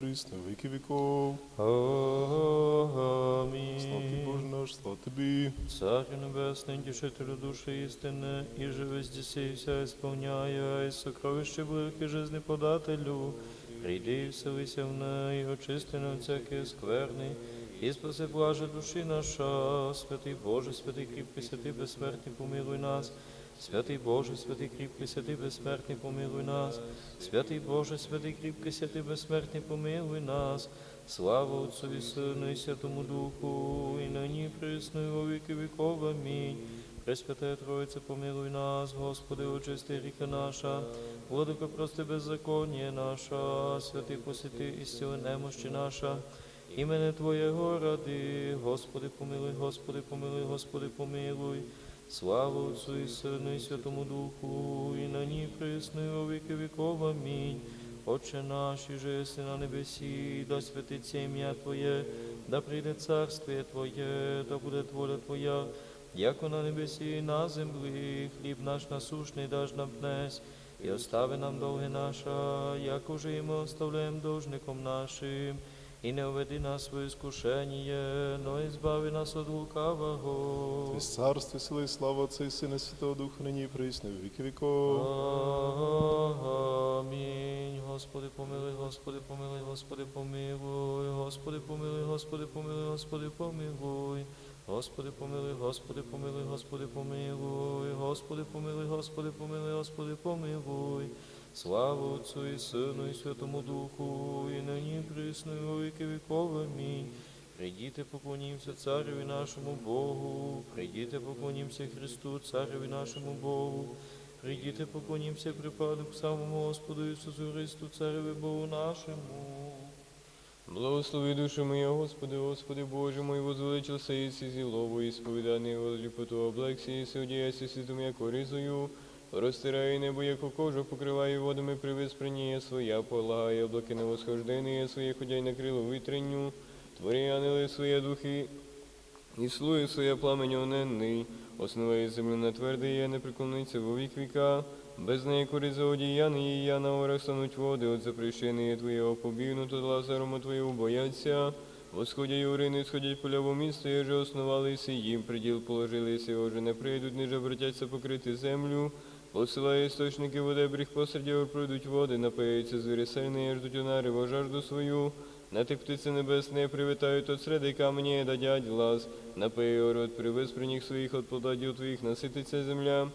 Присно, віки віков. Амінь. Слава Боже наш, слава тобі. Царю небесний, тішителю душі істини, і живи здіси, вся ісполняє, і сокровище велике жизни подателю. Прийди і вселися в неї, очисти на всякі скверни, і спаси блаже душі наша, святий Боже, святий кріпкий, святий безсмертний, помилуй нас. Святий Боже, святий кріпкий, святий безсмертний, помилуй нас. Святий Боже, святий кріпкий, святий безсмертний, помилуй нас. Слава Отцу і Сину і Святому Духу, і нині присно, во віки віков. Амінь. Пресвятая Троїця, помилуй нас, Господи, очисти ріка наша, Владико, прости беззаконня наша, святий посвяти і зціли немощі наша. Імене Твоєго ради, Господи, помилуй, Господи, помилуй, Господи, помилуй. Слава Отцу і Сину і Святому Духу, і на ній присно, і во віки віков. Амінь. Отче наш, і же єси на небесі, да святиться ім'я Твоє, да прийде царствіє Твоє, да буде воля Твоя, яко на небесі і на землі, хліб наш насушний даж нам днес, і остави нам долги наша, як уже і ми оставляємо должником нашим, і не введи нас в своє искушення, но і збави нас від лукавого. Твій царство, сила і слава Отця і Сина, Святого Духа, нині і присно, в віки віков. Амінь. Господи, помилуй, Господи, помилуй, Господи, помилуй, Господи, помилуй, Господи, помилуй, Господи, помилуй. Господи, помилуй, Господи, помилуй, Господи, помилуй, Господи, помилуй, Господи, помилуй, Господи, помилуй. Слава Отцу і Сину, і Святому Духу, і нині присно, і віки віков. Амінь. Прийдіте, поклонімося цареві нашому Богу, прийдіте, поклонімося Христу, цареві нашому Богу. Прийдіте, поклонімося припаду к самому Господу Ісусу Христу, цареві Богу нашому. Благослови душу моя, Господи, Господи Боже мой, возвеличился Иси зілову, і сповіданий во ліпоту облексі, і судіяся світом, як розтирає небо, як кожу, покриває водами при виспренні. Своя, полагає облаки на восхождення своє, ходяй на крило витренню, твори ангели своє духи, і своє пламень оненний, основає землю на є, не приклониться во вік віка, без неї кориза одіяни, і я на орах стануть води, от запрещення Твоєго побігнуто, лазарому Твоєго бояться. Восходять урини, сходять поля місто, і же основалися їм, приділ положилися, уже не прийдуть, ниже обратяться покрити землю. Посилає істочники води, бріг посерді, пройдуть води, напияться звірі сильні, ждуть унари, во жажду свою. На тих птиці небесні привітають от среди камені, дадять глас. Напиє рот при виспренніх своїх от плодадів твоїх, насититься земля.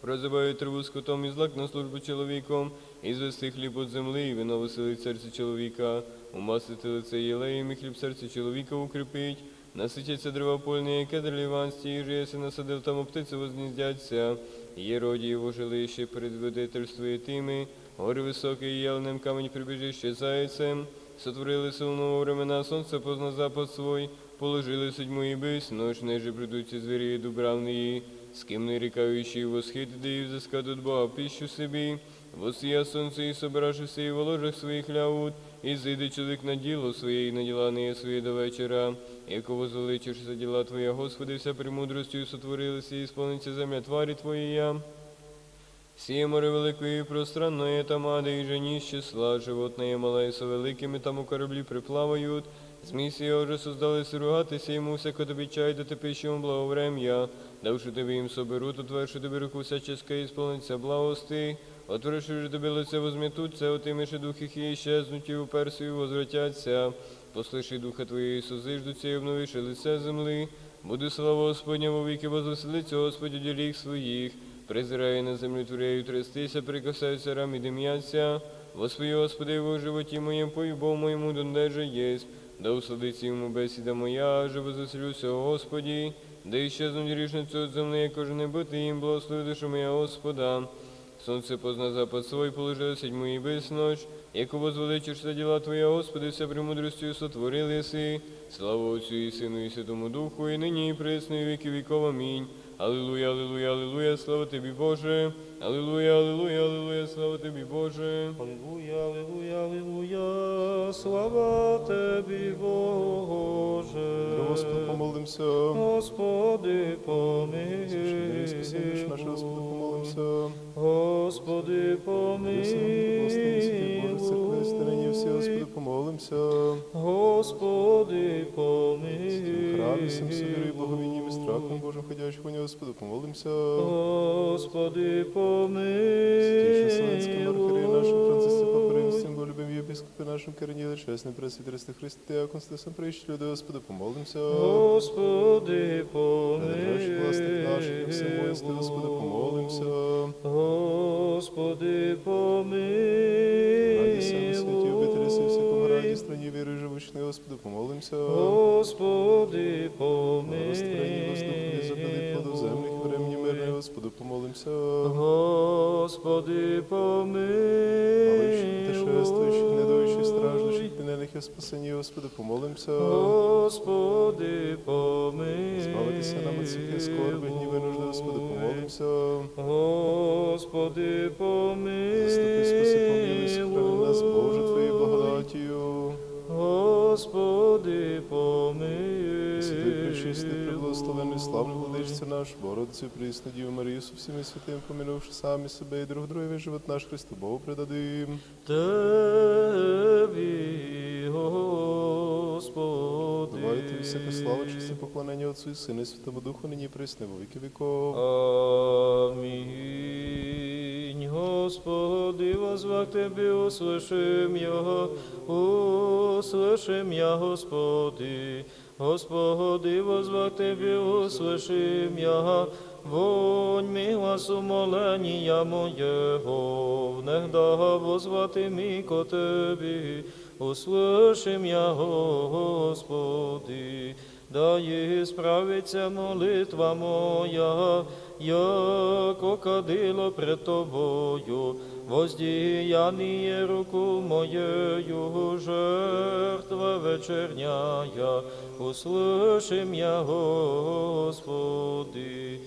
Прозивають траву скотом і злак на службу чоловіком, і звести хліб від земли, і вино веселить серце чоловіка, умастити лице єлеєм, і хліб серце чоловіка укріпить, наситяться дрова польні, і кедр ліванські, і жеси насадив, там птиці возніздяться, є роді його жилище, предводительствує тими, гори високі, і єленем камінь прибіжище зайцем, сотворили силного времена, сонце позна запад свой, положили судьму і бись, ночь неже придуть ці звірі і дубравні, з ким не рікаючи восхід, де і Бога піщу собі, восія сонце і собравшися і в ложах своїх лявут, і зійде чоловік на діло своє, і на діла не є своє до вечора, яко возвеличишся діла Твоя, Господи, вся премудростю сотворилися, і сповниться земля тварі Твоєя. Сіє море великої і пространное, там ади і жені з числа, животне мале великими, там у кораблі приплавають. Змій сія уже создалися ругатися, йому всяко тобі чай, да ти пищому благоврем'я. Давши тобі їм соберу, отверши тобі руку всяческа і сповниться благости. Отворивши же тобі лице возм'ятуться, отиміши дух їх і щезнуть, і у Персію возвратяться. Послиши духа твоєї созиждуться, і обновиши лице земли. Буде слава Господня во віки, возвеселиться Господь діліх своїх. Призирає на землю творяю трястися, прикасаються рам і дим'яться. Воспої, Господи, во животі моєму, по любов моєму дондеже єсть. Да усладиться йому бесіда моя, же возвеселюся, Господі. Да іщезнуть рішницю от земли, як кожен бити їм, благослови душу моя Господа. Сонце позна запад свой, положили седьму і без ночь, яко возвеличишся діла Твоя, Господи, вся премудростю сотворили си. Слава Отцю і Сину і Святому Духу, і нині і присно, і віки віков. Амінь. Алілуя, алілуя, алілуя, слава тобі, Боже. Алілуя, алілуя, алілуя, слава тобі, Боже. Алілуя, алілуя, алілуя, слава Тобі, Боже. Про Господи, помолимся. Господи, наше, Господи, помилуй. помолимся. Господи, Боже, всі, Господи, помилуй. помолимся. Господи, всім собі помилуй. благовінням і страхом Божим ходячих у нього, Господи, помолимся. Господи, нашим Францисі Папи Любим єпископи нашим Кирніле, чесним пресвітерстві Христи, а Конституцем прийшли люди, Господи, помолимся. Господи, Державши власних наших, воїнстві, Господи, помолимся. Господи, Раді себе святі обителі, всі всякому раді, страні віри живучної, Господи, помолимся. Господи, помилуй. Розтворені воздухні запили плоду земних, времені помилуй. Господи, помолимся. Господи, страждущих, помилуй. спасені, Господи, помолимся. Господи, помилуй. Збавитися нам від всіх скорби, гніви, нужди, Господи, помолимся. Господи, помилуй. Заступи, спаси, помилуй, сохрани нас, Боже, Твоєю благодатію. Господи, помилуй. Святий, пречистий, преблагословений, славний владичця наш, Бородцю, присну Діву Марію, со всіми святим, помінувши самі себе і друг друге, живот наш Христу Богу предадим. Тебі, Господи. Давайте всяка слава, честь і поклонення Отцу і Сину, і Святому Духу, нині і присне, во віки віков. Амінь. Господи, возвах Тебе, услышим я, услышим я, Господи. Господи, возвах Тебе, услышим я, вонь ми глас умолення моєго, внегда возвати мій ко Тебі, услышим я, Господи. Дай справиться молитва моя, яко кадило пред тобою, воздіяние руку моєю, жертва вечерняя, услышим я, Господи.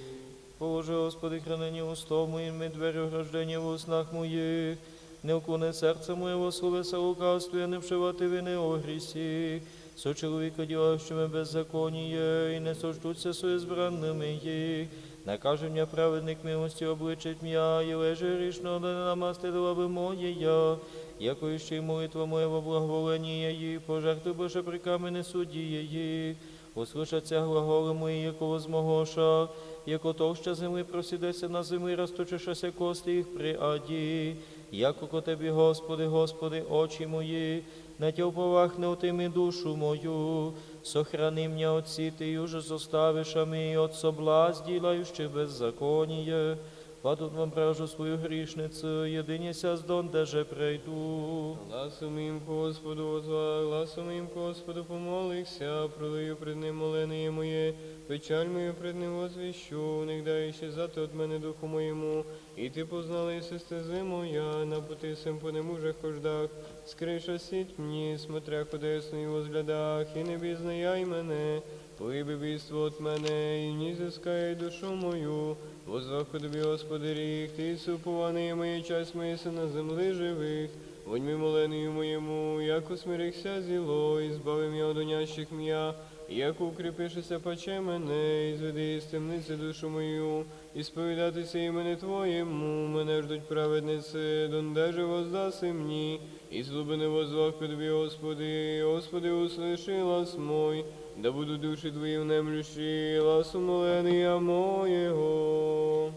Положи, Господи, хранені устов моїм і двері ограждення в уснах моїх, не вкуне серце моєго словеса лукавстві, не вшивати вини о грісі, со чоловіка ділащими беззаконіє, і не сождуться со збранними їх. Накаже м'я праведник милості обличить м'я, і леже рішно, да не намастила би моє я, яко іще й молитва моя во благоволення її, пожертви Боже при камені судді її. Услышаться глаголи мої, якого змогоша, яко товща земли просідеться на землі, розточишася кости їх при аді. Яко ко Тебі, Господи, Господи, очі мої, на Тя уповахне отими душу мою, сохрани меня от сіти, уже зоставиш, а ми от соблазн, ділаючи беззаконіє. Падут вам бражу свою грішницю, єдиніся з дон, де же прийду. Гласом їм Господу озвав, гласом їм Господу помолився, пролию пред ним молене моє, печаль мою пред ним возвіщу, не ще зати от мене духу моєму, і ти познала і стези моя, на пути сим по немужих хождах, скриша сіть мені, смотря ходесну і возглядах, і не бізнаяй мене, Поїби бійство от мене, і ні зискає душу мою, возваху тобі, Господи, рік, ти супований моє час моє на земли живих. Вонь ми моленою моєму, як усмирихся зіло, і збави м'я од онящих м'я, як укріпишися паче мене, і зведи із темниці душу мою, і сповідатися імені Твоєму, мене ждуть праведниці, дондеже воздаси мені, і злобини возвах тобі, Господи, Господи, услыши лас мой, да буду душі Твої внемлющі, лас умоления моєго.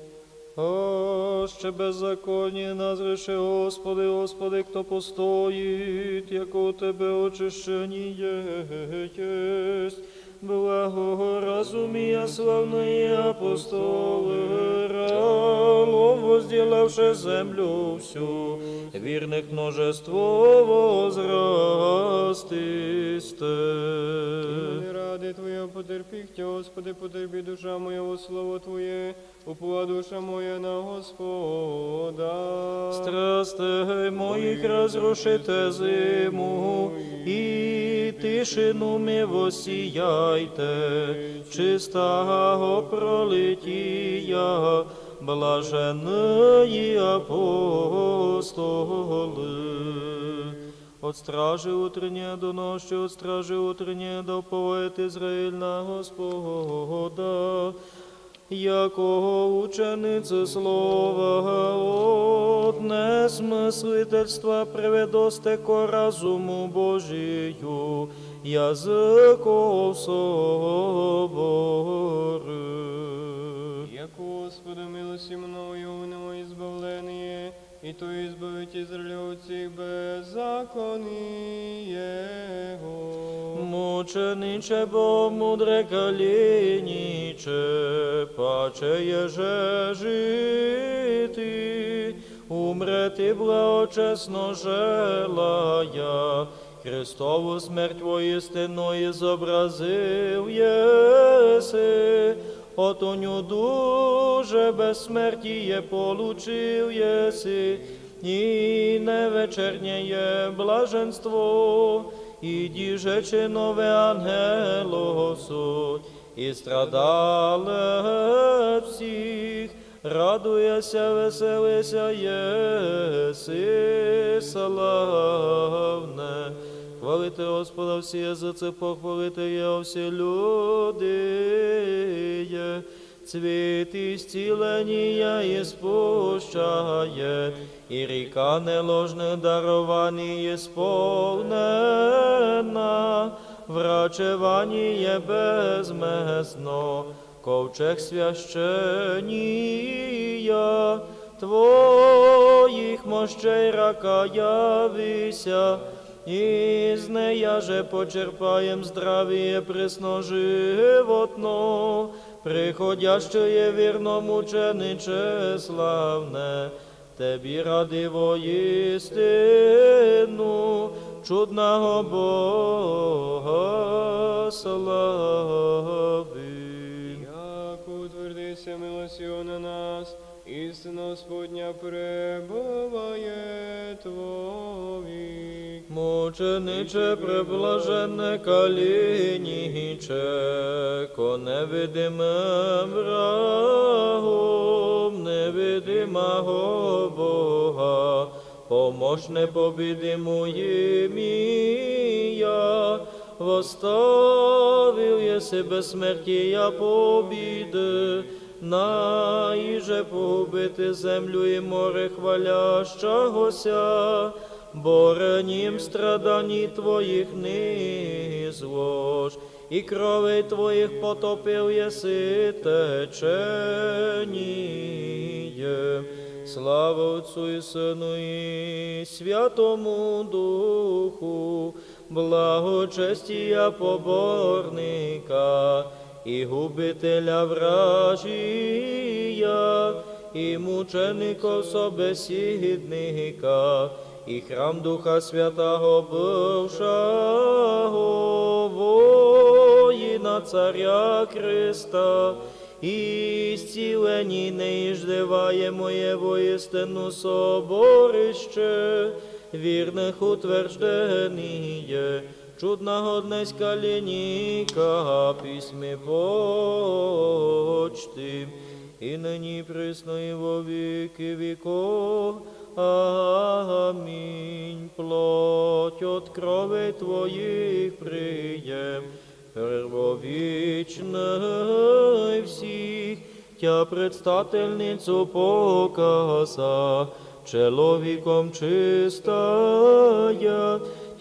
О, ще беззаконні назреши, Господи, Господи, хто постоїть, як у Тебе очищені єсть. Благого разумія славної апостоли, ралом возділавши землю всю, вірних множество возрастисте. Ради Твоя потерпіхтя, Господи, потерпі душа моя слово Твоє, упова душа моя на Господа. Страстей моїх розрушите зиму, і тишину ми восіяйте, чистого пролетія, блаженні апостоли. От стражи утреннє до ночі, от стражи утреннє до поет Ізраїль на Господа, якого учениця слова, одне смислительства приведосте ко разуму Божію, язиков собори. Як Господа милості мною мною збавлення, і то избавить Израиля от всіх беззаконій Його. Мучениче, бо мудре калініче, паче єже жити, умрети благочесно желая, Христову смерть воістиною зобразив єси, отоню дуже безсмертіє получив єси, і невечернє блаженство, і діжече нове ангело суть, і страдали всіх, радуйся, веселися, єси славне. Хвалити Господа всі язиці, похвалити Його всі люди. Цвіт ісцілення і спущає, і ріка неложних дарувань є сповнена, врачевання безмесно, ковчег священія, Твоїх мощей рака явися, і з нея же почерпаєм здравіє присно животно, приходяще вірно мучениче славне, Тебі ради воїстину, чудного Бога слави. Як утвердися милостю на нас, істина Господня перебуває Твої. Мучениче преблажене калініче, ко невидимим врагом невидимого Бога, помощне побідиму ім'я, воставив єси безсмертія побіди, на іже погубити землю і море хвалящагося, бо ранім страдані твоїх не злож, і крови твоїх потопив єси теченіє. Слава Отцу і Сину і Святому Духу, благочестія поборника і губителя вражія, і мученика собесідника, і храм Духа Святого бившого воїна Царя Христа, і зцілені не іждиває моє воістину соборище, вірних утвержденіє, чудного днеська лінійка, письми почти, і нині присно і віки віков. Амінь. Плоть от крови твоїх приєм, первовічний всіх, тя предстательницю показа, чоловіком чистая,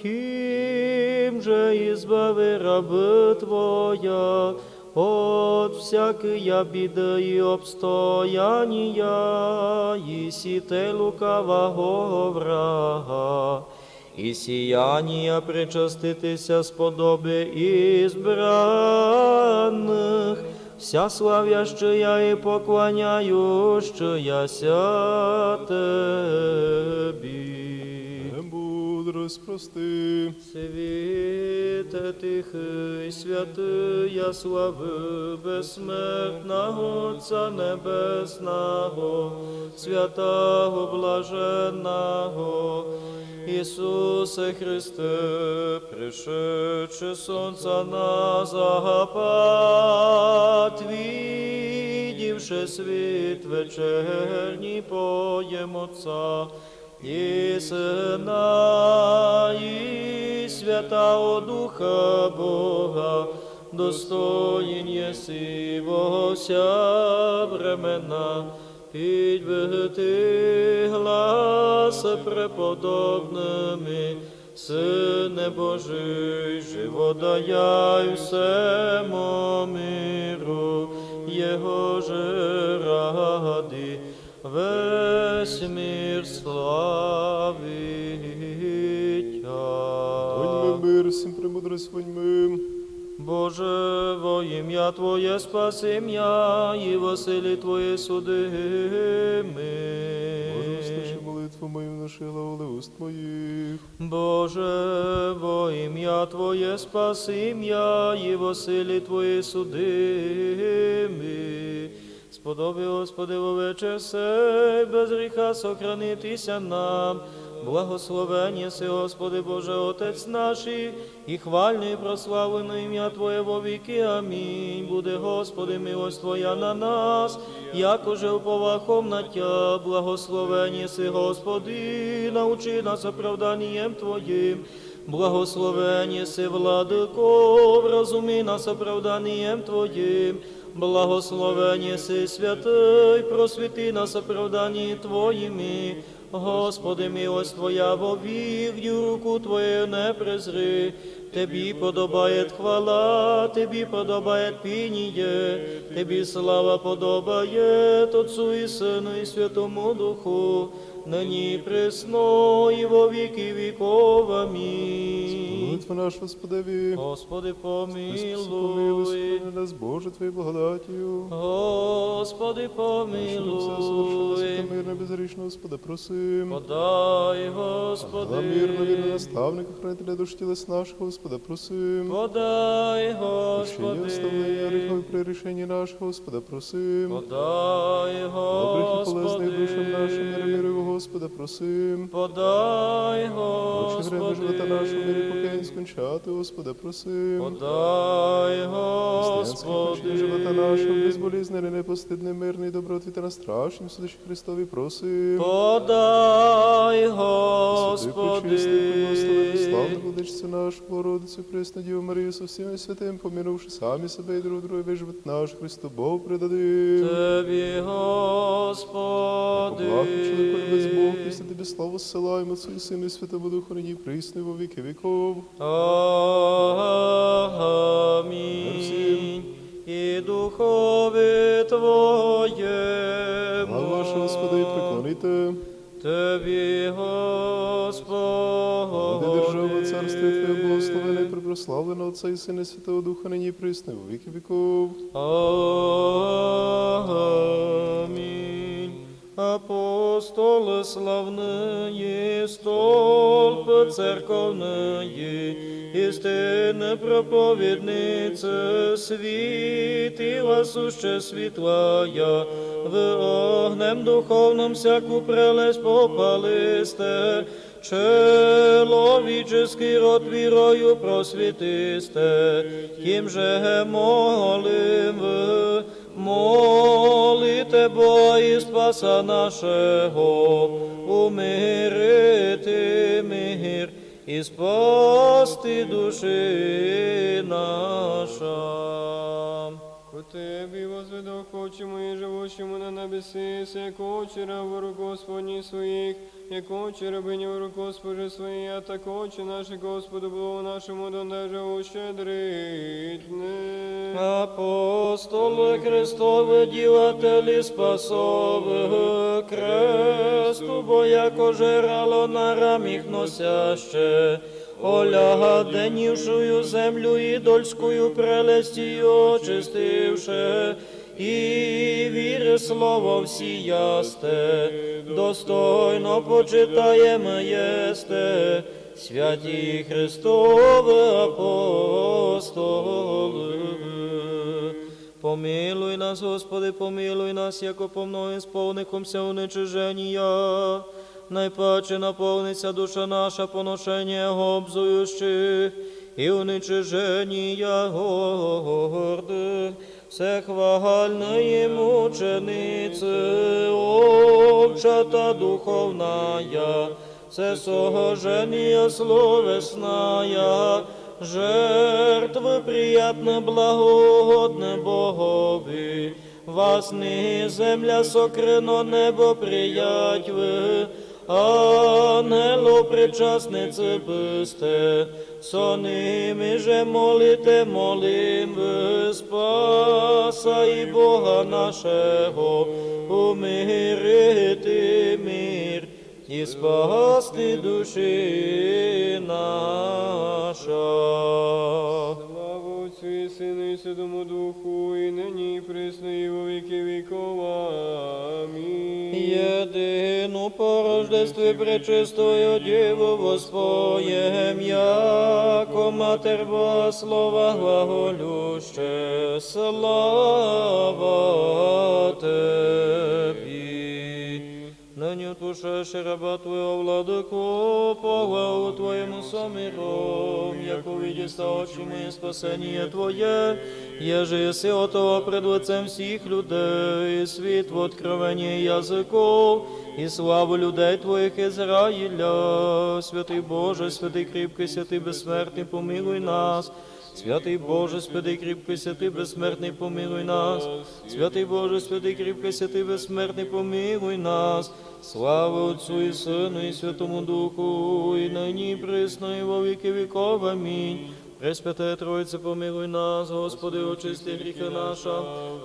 тим же избави раби Твоя, от всякия біди і обстояння, і сіте лукавого врага, і сіяння причаститися сподоби ізбраних, вся славящая і поклоняющаяся Тебі. Мудрость прости. Світе тихий, святий, я слави безсмертного Отця Небесного, святого блаженного, Ісусе Христе, пришедше сонця на запад, видівши світ вечерній поєм Отца, і Сина, і Святого Духа Бога, достоїн єси во вся времена, підвести глас преподобними, Сине Божий, живодаяй всему миру, Його же ради, мир всім премудрость воньми. Боже, во ім'я Твоє спаси м'я, і во силі Твоє суди Боже, услыши молитву мою, наши главоли уст моїх. Боже, во ім'я Твоє спаси м'я, і во силі Твоє суди ми. Сподоби, Господи, во вечір сей, без гріха сохранитися нам. Благословення си, Господи Боже, Отець наш, і хвальне і прославлено ім'я Твоє во віки. Амінь. Буде, Господи, милость Твоя на нас, як уже уповахом на Тя, благословення си, Господи, научи нас оправданням Твоїм. Благословення си, владико, вразуми нас оправданням Твоїм. Благословення си, святий, просвіти нас оправданні Твоїми. Господи, милость Твоя вовів'ю, руку Твою не презри. Тебі подобає хвала, Тебі подобає пініє, Тебі слава подобає Отцу і Сину і Святому Духу, нині присно і во віки віков. Амінь. Молитва наша, Господеві. Господи, Помилуй, помилуй. нас, Боже, Твої благодатію. Господи, Щоб все совершилося помилуй. мирно, безгрішно, Господи, просим. Подай, Господи. Господи. мирно, вірно, наставника, хранителя душ тілес наших, Господи, просим. Подай, вставлення гріхов Господи. при рішенні нашого, Господа, просим. Подай, Добрих і полезних душам нашим, мири, Господи. Господа, просим. Подай, Очі время живота нашого, мирі Господи. покаянь скончати, Господа, просим. Подай, Християнський живота нашого, Господи. безболізнений, непостидний, мирний, добротвіта на страшнім судачі Христові, просим. Подай, Господи, Господи. славну владичцю нашу, Богородицю, Пресну Діву Марію, со всіми святим, помінувши самі себе і друг друга, весь живот наш Христу Богу предадим. Тобі, Благо Господи. чоловіку без Бог, після Тобі славу зсилаємо, Отцю і Сину і Святому Духу, нині і во віки віков. Амінь. І духові Твоєму. Слава ваша, Господи, преклоните. Тобі, Буде припрославлено Отця і Сина Святого Духа, нині і присно і во віки віков. Амінь. Апостол славний, столб церковний, істинна проповідниця, світила суще світлая, в огнем духовном всяку прелесть попалисте, Человеческий род вірою просвітисте, тим же молим ви, молите Бога і спаса нашого, умирити мир і спасти душі наша. Тебі возведу очі мої, живущому на як очі рабу рук Господні своїх, як очі рабині в рук Госпожи своїй, а так очі наші Господу Богу нашому донеже ущедритне. Апостоли Христове ділателі спасове кресту, бо яко жерало на раміх носяще, оляга денівшую землю ідольською прелестію очистивше, і віри слово всіясте, достойно почитаємо єсте, святі Христове апостоли. Помилуй нас, Господи, помилуй нас, яко по мною сповнихомся уничиження. Найпаче наповниться душа наша поношення обзуючих і уничиження гордих, всехвагальної мучениці, обчата духовная, все согожение словесная, жертвы приятно благогодне Богові, вас не земля сокрино небо приять ви, ангело причасниці бисте, со ними же молите, молим ви, спаса і Бога нашого, умирити мир і спасти душі наша. Слава Сину і Духу, і нині і присно, і віки віков. Єдину по рождестві пречистою Діву воспоєм, яко матер слова глаголюще, слава Тебі. Отпушаєш раба Твого владику, поглаву Твоєму самиром, як увидіста очі мої спасення Твоє, Еже єси отого пред лицем всіх людей, світ в откровенні язиков, і славу людей Твоїх Ізраїля. Святий Боже, святий кріпкий, святий безсмертний, помилуй нас. Святий Боже, святий кріпкий, святий безсмертний, помилуй нас. Святий Боже, святий кріпкий, святий безсмертний, помилуй нас. Слава Отцю і Сину, і Святому Духу, і нині, присно, і во віки віков. Амінь. Пресвяте Тройце, помилуй нас, Господи, очисти гріхи наша,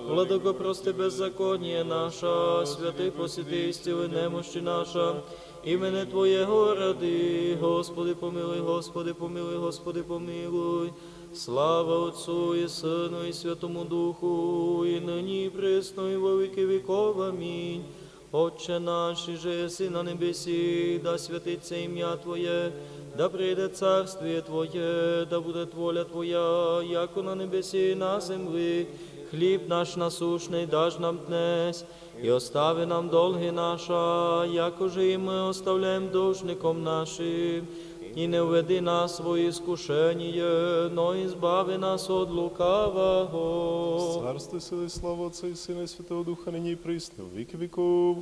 владоко прости беззаконніє наша, святих посіти стіли немощі наша, імене Твоєго ради, Господи, помилуй, Господи, помилуй, Господи, помилуй. Слава Отцу і Сину, і Святому Духу, і нині, присно, і во віки віков. Амінь. Отче наш, і жеси на небесі, да святиться ім'я Твоє, да прийде царствіє Твоє, да буде воля Твоя, яко на небесі на землі. Хліб наш насушний даж нам днес, і остави нам долги наша, якоже і ми оставляємо должником нашим. І не введи нас в іскушення, но і збави нас від лукавого. Царство, сили, слава Отця і Сина, і Святого Духа, нині і присно, в віки віков.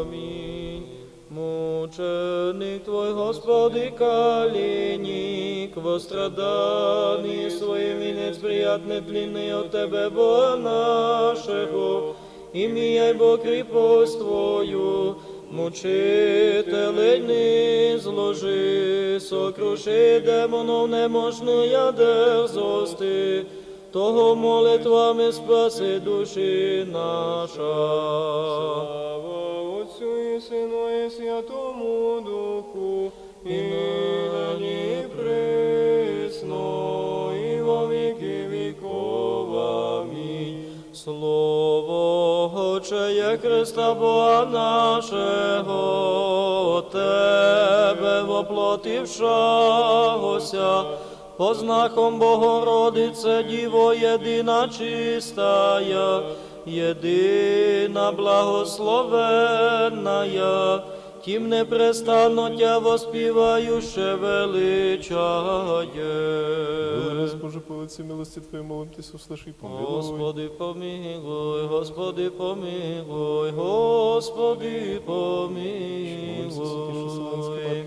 Амінь. Мученик Твой, Господи, каліник, востраданий своїм вінець приятне длинний от Тебе, Бога нашого, ім'я Бо кріпость Твою, мучителей зложи, сокруши демонов неможної дерзости, того молитвами спаси душі наша. Слава Отцю і Сину і Святому Духу, і нині присно, і во віки віков. Амінь. Слово Отчеє Христа Бога нашого, Тебе воплотившагося, по знаком Богородице Діво єдина чистая, єдина благословенная, тим непрестанно Тя воспівающе величає. Боже, по лиці милості Твоєї молимтесь, услыши і помилуй. Господи помилуй, Господи помилуй, Господи помилуй.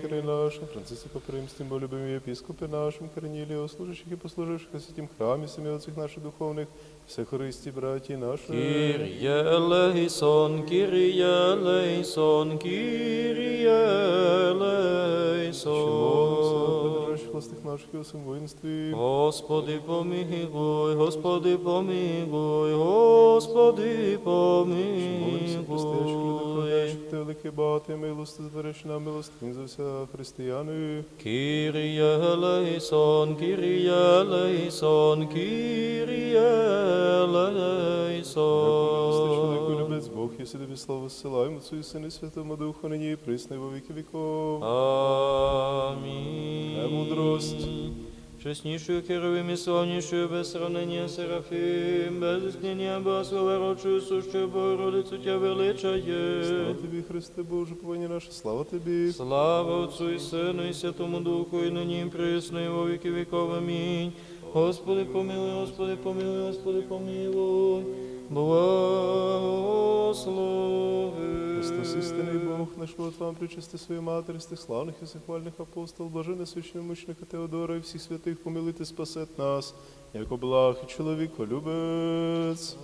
Матері нашим, Попримстим, бо любимі єпископи нашим, Корнілію, служащих і послуживших святім храмі, самі отців наших духовних, все хористі, браті наші. Кір'є лейсон, Кір'є лейсон, Кір'є Що наших і у всім воїнстві. Господи помилуй, Господи помилуй, Господи помилуй. ти великий багатий милости, збереш нам милостин за вся християни. Kyrie eleison, Kyrie Милостиш великий eleison. любець Бог, єси тобі славу зсилаємо, Отцю і Сину Святому Духу, нині і присно і во віки віков. Амінь. Премудрость. чеснішою Херовим і славнішою без сравнення Серафим, без існення благословерочою сущою Богородицю Тя величає. Слава тобі, Христе Боже, повинні наша, слава тобі. Слава Отцу і Сину і Святому Духу, і нині і присно, і во віки віков. Амінь. Господи, помилуй, Господи, помилуй, Господи, помилуй. Благослови. Христос істинний Бог, наш Бог вам причисти свою матері, з тих славних і захвальних апостол, блажене священного мучника Теодора і всіх святих помилити спасет нас, як облах і чоловіколюбець. Амінь.